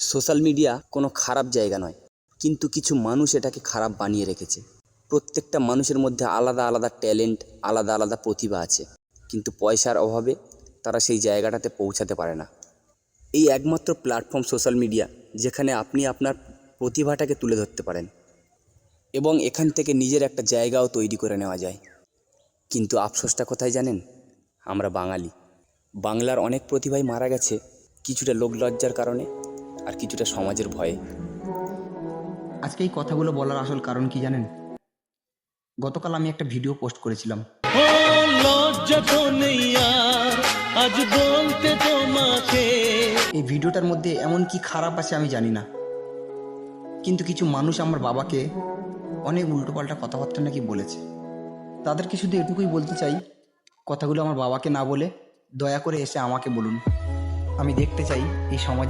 Social media কোনো খারাপ জায়গা নয়, কিন্তু কিছু মানুষ এটাকে খারাপ বানিয়ে রেখেছে। প্রত্যেকটা মানুষের মধ্যে আলাদা আলাদা ট্যালেন্ট, আলাদা আলাদা প্রতিভা আছে, কিন্তু পয়সার অভাবে তারা সেই জায়গাটাতে পৌঁছাতে পারে না। এই একমাত্র প্ল্যাটফর্ম সোশ্যাল মিডিয়া, যেখানে আপনি আপনার প্রতিভাটাকে তুলে ধরতে পারেন এবং এখান থেকে নিজের একটা জায়গাও তৈরি করে নেওয়া যায়। কিন্তু আফসোসটা কোথায় জানেন? আমরা বাঙালি। বাংলার অনেক প্রতিভাই মারা গেছে কিছুটা লোকলজ্জার কারণে। আর কিছুটা সমাজের ভয়ে। আজকে এই কথাগুলো বলার আসল কারণ কি জানেন? গতকাল আমি একটা ভিডিও পোস্ট করেছিলাম। আজ বলতে তোমাকে। এই ভিডিওটার মধ্যে এমন কি খারাপ আছে আমি জানি না। কিন্তু কিছু মানুষ আমার বাবাকে অনেক উল্টোপাল্টা কথাবার্তা নাকি বলেছে। তাদেরকে শুধু এটুকুই বলতে চাই কথাগুলো আমার বাবাকে না বলে দয়া করে এসে আমাকে বলুন। আমি দেখতে চাই এই সমাজ